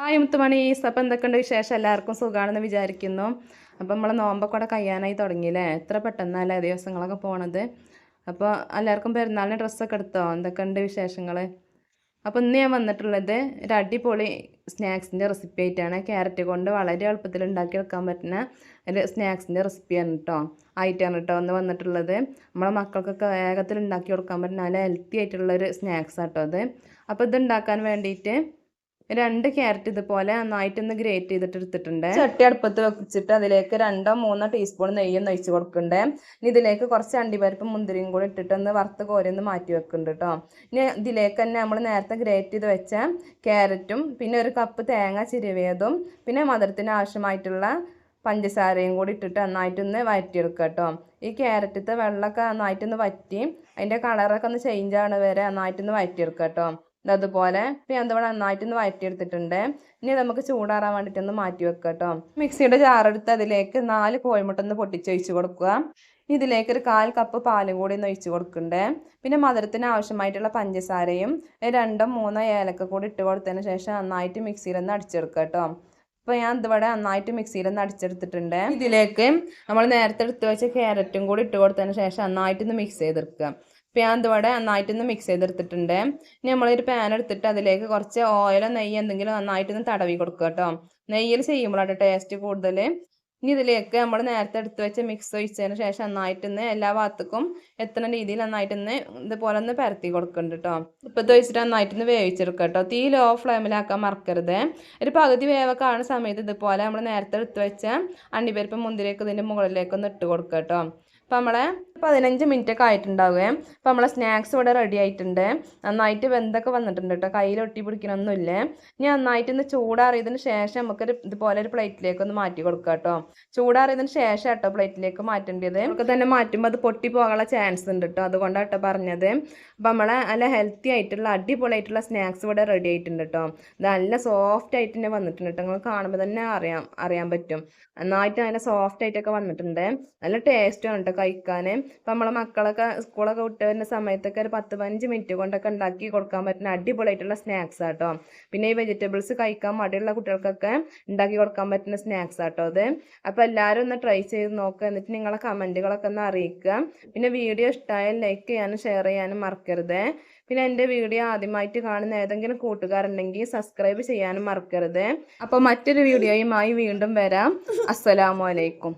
Hi മുത്തുമണീസ് അപ്പം എന്തൊക്കെയുണ്ട് വിശേഷം? എല്ലാവർക്കും സുഖമാണെന്ന് വിചാരിക്കുന്നു. അപ്പം നമ്മളെ നോമ്പൊക്കെ കയ്യാനായി കഴിയാനായി തുടങ്ങിയില്ലേ? എത്ര പെട്ടെന്നല്ലേ ദിവസങ്ങളൊക്കെ പോണത്? അപ്പോൾ എല്ലാവർക്കും പെരുന്നാളിന് ഡ്രസ്സൊക്കെ എടുത്തോ? എന്തൊക്കെയുണ്ട് വിശേഷങ്ങൾ അപ്പോൾ ഇന്ന് ഞാൻ വന്നിട്ടുള്ളത് ഒരു അടിപൊളി സ്നാക്സിന്റെ റെസിപ്പി ആയിട്ടാണ്. ക്യാരറ്റ് കൊണ്ട് വളരെ എളുപ്പത്തിൽ ഉണ്ടാക്കി വെക്കാൻ പറ്റുന്ന ഒരു സ്നാക്സിന്റെ റെസിപ്പിയാണ് കേട്ടോ ആയിട്ടാണ് കേട്ടോ ഒന്ന് വന്നിട്ടുള്ളത്. നമ്മളെ മക്കൾക്കൊക്കെ വേഗത്തിൽ ഉണ്ടാക്കി കൊടുക്കാൻ പറ്റുന്ന നല്ല ഹെൽത്തി ആയിട്ടുള്ളൊരു സ്നാക്സ് ആട്ടോ അത് അപ്പോൾ ഇത് ഉണ്ടാക്കാൻ വേണ്ടിയിട്ട് രണ്ട് ക്യാരറ്റ് ഇതുപോലെ നന്നായിട്ടൊന്ന് ഗ്രേറ്റ് ചെയ്തിട്ട് എടുത്തിട്ടുണ്ട്. ചട്ടി അടുപ്പത്ത് വെച്ചിട്ട് അതിലേക്ക് രണ്ടോ മൂന്നോ ടീസ്പൂൺ നെയ്യൊന്ന് ഒഴിച്ച് കൊടുക്കണ്ടേ ഇനി ഇതിലേക്ക് കുറച്ച് അണ്ടിപ്പരിപ്പും മുന്തിരിയും കൂടി ഇട്ടിട്ട് ഒന്ന് വറുത്ത് കോരിയൊന്ന് മാറ്റി വെക്കുന്നുണ്ട് കേട്ടോ ഇനി ഇതിലേക്ക് തന്നെ നമ്മൾ നേരത്തെ ഗ്രേറ്റ് ചെയ്ത് വെച്ച ക്യാരറ്റും പിന്നെ ഒരു കപ്പ് തേങ്ങ ചിരവിയതും പിന്നെ മധുരത്തിന് ആവശ്യമായിട്ടുള്ള പഞ്ചസാരയും കൂടി ഇട്ടിട്ട് നന്നായിട്ടൊന്ന് വഴറ്റിയെടുക്കുക കേട്ടോ ഈ ക്യാരറ്റത്തെ വെള്ളമൊക്കെ നന്നായിട്ടൊന്ന് വറ്റി അതിന്റെ കളറൊക്കെ ഒന്ന് ചേഞ്ച് ആവണ വരെ നന്നായിട്ടൊന്ന് വഴറ്റിയെടുക്കുക കേട്ടോ അതുപോലെ ഇപ്പം ഞാൻ ഇവിടെ നന്നായിട്ടൊന്ന് വഴറ്റിയെടുത്തിട്ടുണ്ട് ഇനി നമുക്ക് ചൂടാറാൻ വേണ്ടിയിട്ടൊന്ന് മാറ്റി വെക്കുക കേട്ടോ മിക്സിയുടെ ജാറെടുത്ത് അതിലേക്ക് നാല് കോഴിമുട്ട ഒന്ന് പൊട്ടിച്ചൊഴിച്ച് കൊടുക്കുക. ഇതിലേക്ക് ഒരു കാൽ കപ്പ് പാലും കൂടി ഒന്ന് ഒഴിച്ച് കൊടുക്കണ്ടേ. പിന്നെ മധുരത്തിന് ആവശ്യമായിട്ടുള്ള പഞ്ചസാരയും രണ്ടോ മൂന്നോ ഏലക്ക കൂടി ഇട്ട് കൊടുത്തതിന് ശേഷം നന്നായിട്ട് മിക്സിയിൽ ഒന്ന് അടിച്ചെടുക്കുക കേട്ടോ അപ്പോൾ ഞാൻ ഇതിവിടെ നന്നായിട്ട് മിക്സിയിൽ ഒന്ന് അടിച്ചെടുത്തിട്ടുണ്ട്. ഇതിലേക്ക് നമ്മൾ നേരത്തെ എടുത്ത് വെച്ച ക്യാരറ്റും കൂടി ഇട്ട് കൊടുത്തതിന് ശേഷം നന്നായിട്ട് ഒന്ന് മിക്സ് ചെയ്തെടുക്കുക. ഞാൻ നന്നായിട്ടൊന്ന് മിക്സ് ചെയ്തെടുത്തിട്ടുണ്ട്. ഇനി നമ്മളൊരു പാൻ എടുത്തിട്ട് അതിലേക്ക് കുറച്ച് ഓയിലോ നെയ്യ് എന്തെങ്കിലും നന്നായിട്ടൊന്ന് തടവി കൊടുക്കുക കേട്ടോ. നെയ്യിൽ ചെയ്യുമ്പോഴാണ് ടേസ്റ്റ് കൂടുതൽ. ഇനി ഇതിലേക്ക് നമ്മൾ നേരത്തെ എടുത്ത് വെച്ച മിക്സ് ഒഴിച്ചതിന് ശേഷം നന്നായിട്ടൊന്ന് എല്ലാ ഭാഗത്തേക്കും എത്തുന്ന രീതിയിൽ നന്നായിട്ടൊന്ന് ഇതുപോലെ ഒന്ന് പരത്തി കൊടുക്കുന്നുണ്ട് കേട്ടോ. ഇപ്പം ഇത് വെച്ചിട്ട് നന്നായിട്ടൊന്ന് വേവിച്ചെടുക്കുക കേട്ടോ. തീ ലോ ഫ്ലെയിമിലാക്കാൻ മറക്കരുത്. ഒരു പകുതി വേവൊക്കെ ആവുന്ന സമയത്ത് ഇതുപോലെ നമ്മൾ നേരത്തെ എടുത്ത് വെച്ച അണ്ടിപ്പരിപ്പ് മുന്തിരിയൊക്കെ ഇതിന്റെ മുകളിലേക്ക് ഒന്ന് ഇട്ട് കൊടുക്കുക കേട്ടോ. അപ്പം നമ്മളെ പതിനഞ്ച് മിനിറ്റ് ഒക്കെ ആയിട്ടുണ്ടാവുക അപ്പോൾ നമ്മളെ സ്നാക്സ് ഇവിടെ റെഡി ആയിട്ടുണ്ട്. നന്നായിട്ട് വെന്തൊക്കെ വന്നിട്ടുണ്ട് കേട്ടോ കയ്യിൽ ഒട്ടി പിടിക്കണമൊന്നുമില്ല ഇനി നന്നായിട്ട് ഒന്ന് ചൂടാറിയതിന് ശേഷം നമുക്കൊരു ഇതുപോലെ ഒരു പ്ലേറ്റിലേക്ക് ഒന്ന് മാറ്റി കൊടുക്കുക കേട്ടോ ചൂടാറിയതിന് ശേഷം കേട്ടോ പ്ലേറ്റിലേക്ക് മാറ്റേണ്ടത്. നമുക്ക് തന്നെ മാറ്റുമ്പോൾ അത് പൊട്ടി പോകാനുള്ള ചാൻസ് ഉണ്ട് കേട്ടോ അതുകൊണ്ടാണ് കേട്ടോ പറഞ്ഞത്. അപ്പോൾ നമ്മളെ നല്ല ഹെൽത്തി ആയിട്ടുള്ള അടിപൊളിയായിട്ടുള്ള സ്നാക്സ് ഇവിടെ റെഡി ആയിട്ടുണ്ട് കേട്ടോ ഇത് നല്ല സോഫ്റ്റ് ആയിട്ട് തന്നെ വന്നിട്ടുണ്ട് കേട്ടോ നിങ്ങൾ കാണുമ്പോൾ തന്നെ അറിയാം അറിയാൻ പറ്റും. നന്നായിട്ട് നല്ല സോഫ്റ്റ് ആയിട്ടൊക്കെ വന്നിട്ടുണ്ട്. നല്ല ടേസ്റ്റാണ് കേട്ടോ കഴിക്കാൻ ഇപ്പം നമ്മളെ മക്കളൊക്കെ സ്കൂളൊക്കെ വിട്ട് വരുന്ന സമയത്തൊക്കെ ഒരു പത്ത് പതിനഞ്ച് മിനിറ്റ് കൊണ്ടൊക്കെ ഉണ്ടാക്കി കൊടുക്കാൻ പറ്റുന്ന അടിപൊളിയായിട്ടുള്ള സ്നാക്സ് ആട്ടോ. പിന്നെ ഈ വെജിറ്റബിൾസ് കഴിക്കാൻ മടിയുള്ള കുട്ടികൾക്കൊക്കെ ഉണ്ടാക്കി കൊടുക്കാൻ പറ്റുന്ന സ്നാക്സ് ആട്ടോ അത്. അപ്പോൾ എല്ലാവരും ഒന്ന് ട്രൈ ചെയ്ത് നോക്കുക എന്നിട്ട് നിങ്ങളെ കമന്റുകളൊക്കെ ഒന്ന് അറിയിക്കുക പിന്നെ വീഡിയോ ഇഷ്ടമായാൽ ലൈക്ക് ചെയ്യാനും ഷെയർ ചെയ്യാനും മറക്കരുത്. പിന്നെ എന്റെ വീഡിയോ ആദ്യമായിട്ട് കാണുന്ന ഏതെങ്കിലും കൂട്ടുകാരുണ്ടെങ്കിൽ സബ്സ്ക്രൈബ് ചെയ്യാനും മറക്കരുത്. അപ്പോൾ മറ്റൊരു വീഡിയോയുമായി വീണ്ടും വരാം. അസ്സലാമു അലൈക്കും.